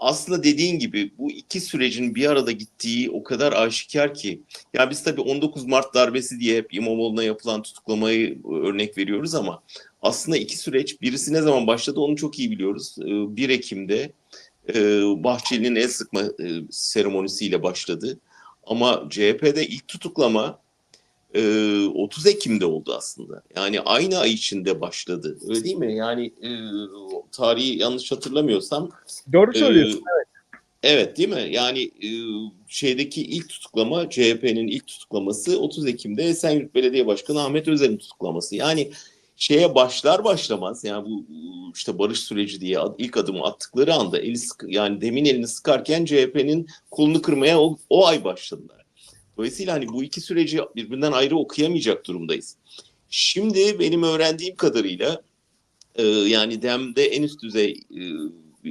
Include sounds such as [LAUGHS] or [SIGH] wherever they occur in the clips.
aslında dediğin gibi bu iki sürecin bir arada gittiği o kadar aşikar ki. Ya biz tabii 19 Mart darbesi diye hep İmamoğlu'na yapılan tutuklamayı örnek veriyoruz ama aslında iki süreç birisi ne zaman başladı onu çok iyi biliyoruz. Ee, 1 Ekim'de e, Bahçeli'nin el sıkma e, seremonisiyle başladı. Ama CHP'de ilk tutuklama e, 30 Ekim'de oldu aslında. Yani aynı ay içinde başladı. Öyle değil mi? Yani e, tarihi yanlış hatırlamıyorsam Doğru ee, söylüyorsun. Evet değil mi? Yani e, şeydeki ilk tutuklama CHP'nin ilk tutuklaması 30 Ekim'de Esenyurt Belediye Başkanı Ahmet Özer'in tutuklaması. Yani şeye başlar başlamaz yani bu işte barış süreci diye ilk adımı attıkları anda eli sık, yani demin elini sıkarken CHP'nin kolunu kırmaya o, o ay başladılar. Dolayısıyla hani bu iki süreci birbirinden ayrı okuyamayacak durumdayız. Şimdi benim öğrendiğim kadarıyla e, yani DEM'de en üst düzey e,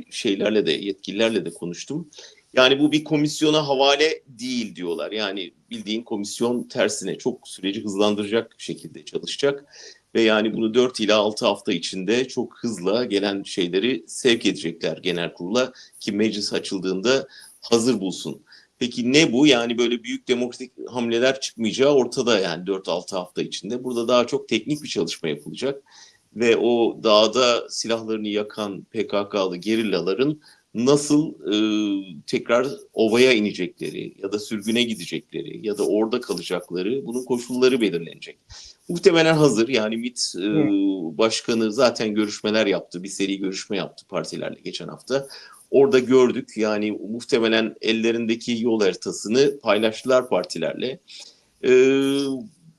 şeylerle de yetkililerle de konuştum. Yani bu bir komisyona havale değil diyorlar. Yani bildiğin komisyon tersine çok süreci hızlandıracak şekilde çalışacak ve yani bunu 4 ila 6 hafta içinde çok hızla gelen şeyleri sevk edecekler genel kurula ki meclis açıldığında hazır bulsun. Peki ne bu? Yani böyle büyük demokratik hamleler çıkmayacağı ortada yani 4-6 hafta içinde. Burada daha çok teknik bir çalışma yapılacak ve o dağda silahlarını yakan PKK'lı gerillaların nasıl e, tekrar ovaya inecekleri ya da sürgüne gidecekleri ya da orada kalacakları bunun koşulları belirlenecek. Muhtemelen hazır yani MİT e, başkanı zaten görüşmeler yaptı bir seri görüşme yaptı partilerle geçen hafta. Orada gördük yani muhtemelen ellerindeki yol haritasını paylaştılar partilerle. E,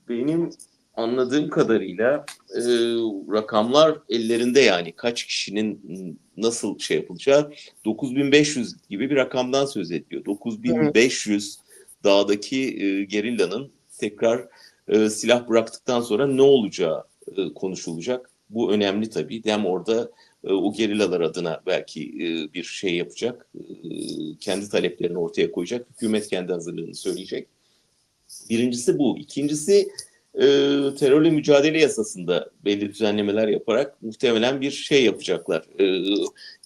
benim anladığım kadarıyla e, rakamlar ellerinde yani kaç kişinin nasıl şey yapılacağı 9500 gibi bir rakamdan söz ediyor. 9500 dağdaki e, gerillanın tekrar e, silah bıraktıktan sonra ne olacağı e, konuşulacak. Bu önemli tabii. Dem orada e, o gerillalar adına belki e, bir şey yapacak. E, kendi taleplerini ortaya koyacak. Hükümet kendi hazırlığını söyleyecek. Birincisi bu. İkincisi terörle mücadele yasasında belli düzenlemeler yaparak muhtemelen bir şey yapacaklar.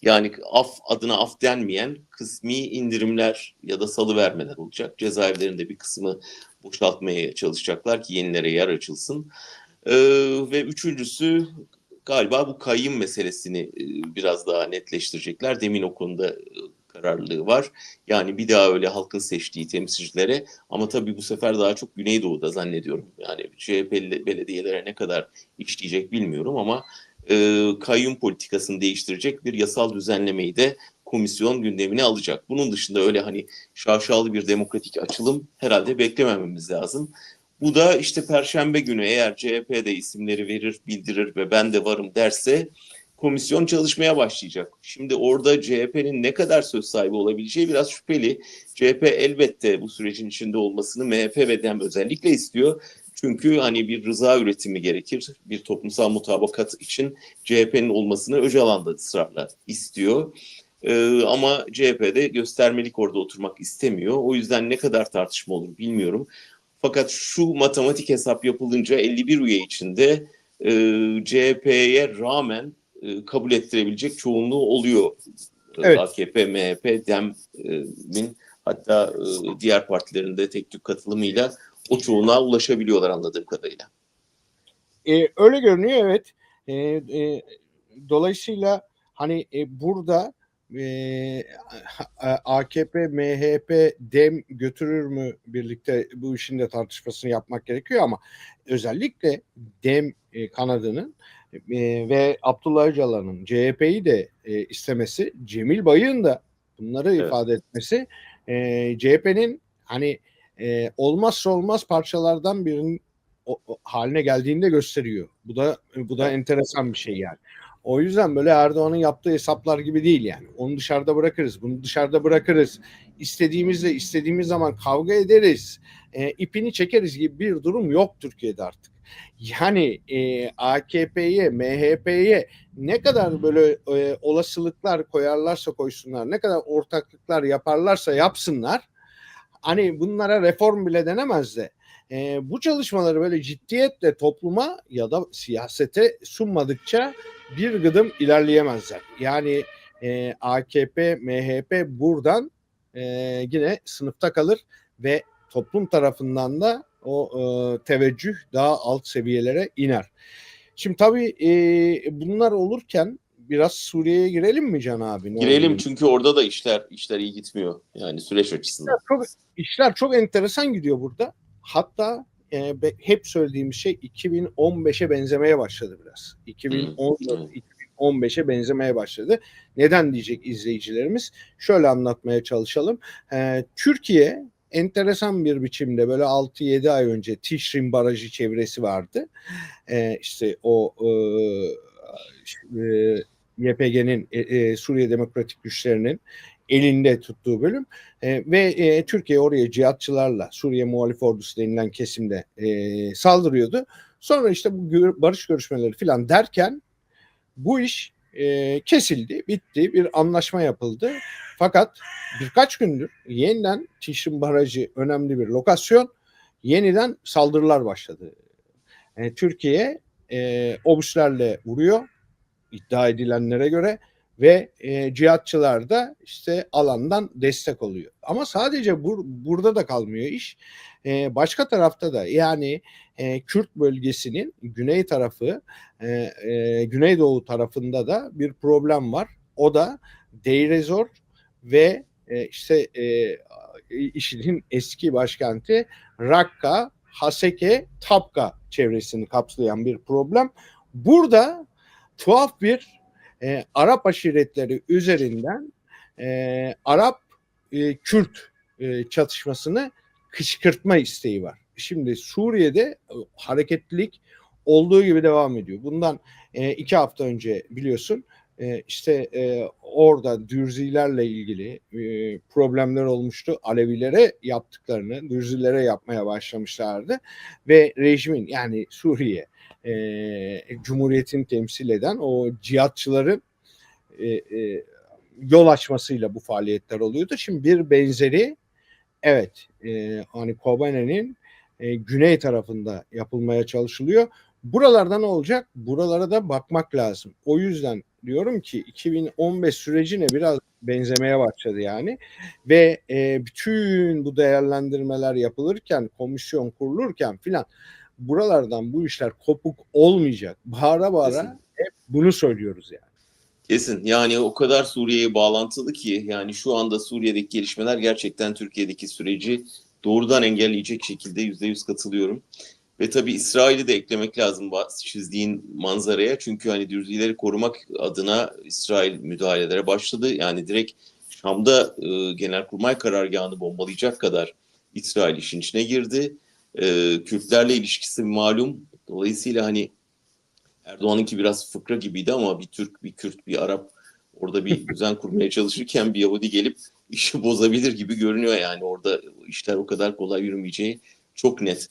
Yani af adına af denmeyen kısmi indirimler ya da salı vermeler olacak. Cezaevlerinde bir kısmı boşaltmaya çalışacaklar ki yenilere yer açılsın. E, ve üçüncüsü galiba bu kayyım meselesini e, biraz daha netleştirecekler. Demin o konuda e, kararlılığı var. Yani bir daha öyle halkın seçtiği temsilcilere ama tabii bu sefer daha çok Güneydoğu'da zannediyorum. Yani CHP belediyelere ne kadar işleyecek bilmiyorum ama e, kayyum politikasını değiştirecek bir yasal düzenlemeyi de komisyon gündemine alacak. Bunun dışında öyle hani şaşalı bir demokratik açılım herhalde beklemememiz lazım. Bu da işte Perşembe günü eğer CHP de isimleri verir, bildirir ve ben de varım derse komisyon çalışmaya başlayacak. Şimdi orada CHP'nin ne kadar söz sahibi olabileceği biraz şüpheli. CHP elbette bu sürecin içinde olmasını MHP ve DEM özellikle istiyor. Çünkü hani bir rıza üretimi gerekir. Bir toplumsal mutabakat için CHP'nin olmasını Öcalan da ısrarla istiyor. Ee, ama CHP'de göstermelik orada oturmak istemiyor. O yüzden ne kadar tartışma olur bilmiyorum. Fakat şu matematik hesap yapılınca 51 üye içinde e, CHP'ye rağmen e, kabul ettirebilecek çoğunluğu oluyor. E, Evet. AKP, MHP, DEM'in hatta e, diğer partilerin de tek tük katılımıyla o çoğunluğa ulaşabiliyorlar anladığım kadarıyla. E, öyle görünüyor evet. E, e, dolayısıyla hani e, burada e, AKP, MHP, DEM götürür mü birlikte bu işin de tartışmasını yapmak gerekiyor ama özellikle DEM e, kanadının e, ve Abdullah Öcalan'ın CHP'yi de e, istemesi, Cemil Bayık'ın da bunları Evet. ifade etmesi e, CHP'nin hani e, olmazsa olmaz parçalardan birinin o, o haline geldiğini de gösteriyor. Bu da bu da enteresan bir şey yani. O yüzden böyle Erdoğan'ın yaptığı hesaplar gibi değil yani. Onu dışarıda bırakırız, bunu dışarıda bırakırız. İstediğimizde istediğimiz zaman kavga ederiz. E, ipini çekeriz gibi bir durum yok Türkiye'de artık. Yani e, AKP'ye, MHP'ye ne kadar böyle e, olasılıklar koyarlarsa koysunlar, ne kadar ortaklıklar yaparlarsa yapsınlar. Hani bunlara reform bile denemez de e, bu çalışmaları böyle ciddiyetle topluma ya da siyasete sunmadıkça bir gıdım ilerleyemezler. Yani e, AKP, MHP buradan e, yine sınıfta kalır ve toplum tarafından da o e, teveccüh daha alt seviyelere iner. Şimdi tabii e, bunlar olurken biraz Suriye'ye girelim mi Can abi? Ne Girelim olur? çünkü orada da işler işler iyi gitmiyor. Yani süreç açısından. çok işler çok enteresan gidiyor burada. Hatta e, be- hep söylediğimiz şey 2015'e benzemeye başladı biraz. 2014 2015'e benzemeye başladı. Neden diyecek izleyicilerimiz? Şöyle anlatmaya çalışalım. E, Türkiye enteresan bir biçimde böyle 6-7 ay önce Tişrin Barajı çevresi vardı. E, işte o e, e, YPG'nin e, e, Suriye Demokratik Güçlerinin elinde tuttuğu bölüm E, ve e, Türkiye oraya cihatçılarla Suriye Muhalif Ordusu denilen kesimde e, saldırıyordu. Sonra işte bu gör- barış görüşmeleri falan derken bu iş e, kesildi, bitti, bir anlaşma yapıldı. Fakat birkaç gündür yeniden Tişrin Barajı önemli bir lokasyon, yeniden saldırılar başladı. E, Türkiye e, obüslerle vuruyor iddia edilenlere göre ve e, cihatçılar da işte alandan destek oluyor. Ama sadece bur- burada da kalmıyor iş. E, başka tarafta da yani e, Kürt bölgesinin güney tarafı, e, e, güneydoğu tarafında da bir problem var. O da Deir ez-Zor ve e, işte e, IŞİD'in eski başkenti Rakka, Haseke, Tapka çevresini kapsayan bir problem. Burada tuhaf bir e, Arap aşiretleri üzerinden e, Arap e, Kürt e, çatışmasını kışkırtma isteği var. Şimdi Suriye'de e, hareketlilik olduğu gibi devam ediyor. Bundan e, iki hafta önce biliyorsun e, işte e, orada Dürzilerle ilgili e, problemler olmuştu. Alevilere yaptıklarını Dürzilere yapmaya başlamışlardı ve rejimin yani Suriye e, Cumhuriyet'in temsil eden o cihatçıların e, e, yol açmasıyla bu faaliyetler oluyordu. Şimdi bir benzeri evet e, hani Kobane'nin e, güney tarafında yapılmaya çalışılıyor. Buralarda ne olacak? Buralara da bakmak lazım. O yüzden diyorum ki 2015 sürecine biraz benzemeye başladı yani ve e, bütün bu değerlendirmeler yapılırken komisyon kurulurken filan buralardan bu işler kopuk olmayacak. Bağıra bağıra Kesin. hep bunu söylüyoruz yani. Kesin. Yani o kadar Suriye'ye bağlantılı ki yani şu anda Suriye'deki gelişmeler gerçekten Türkiye'deki süreci doğrudan engelleyecek şekilde yüzde yüz katılıyorum. Ve tabii İsrail'i de eklemek lazım çizdiğin manzaraya. Çünkü hani Dürzileri korumak adına İsrail müdahalelere başladı. Yani direkt Şam'da e, Genelkurmay karargahını bombalayacak kadar İsrail işin içine girdi. E, Kürtlerle ilişkisi malum. Dolayısıyla hani Erdoğan'ınki biraz fıkra gibiydi ama bir Türk, bir Kürt, bir Arap orada bir [LAUGHS] düzen kurmaya çalışırken bir Yahudi gelip işi bozabilir gibi görünüyor yani orada işler o kadar kolay yürümeyeceği çok net.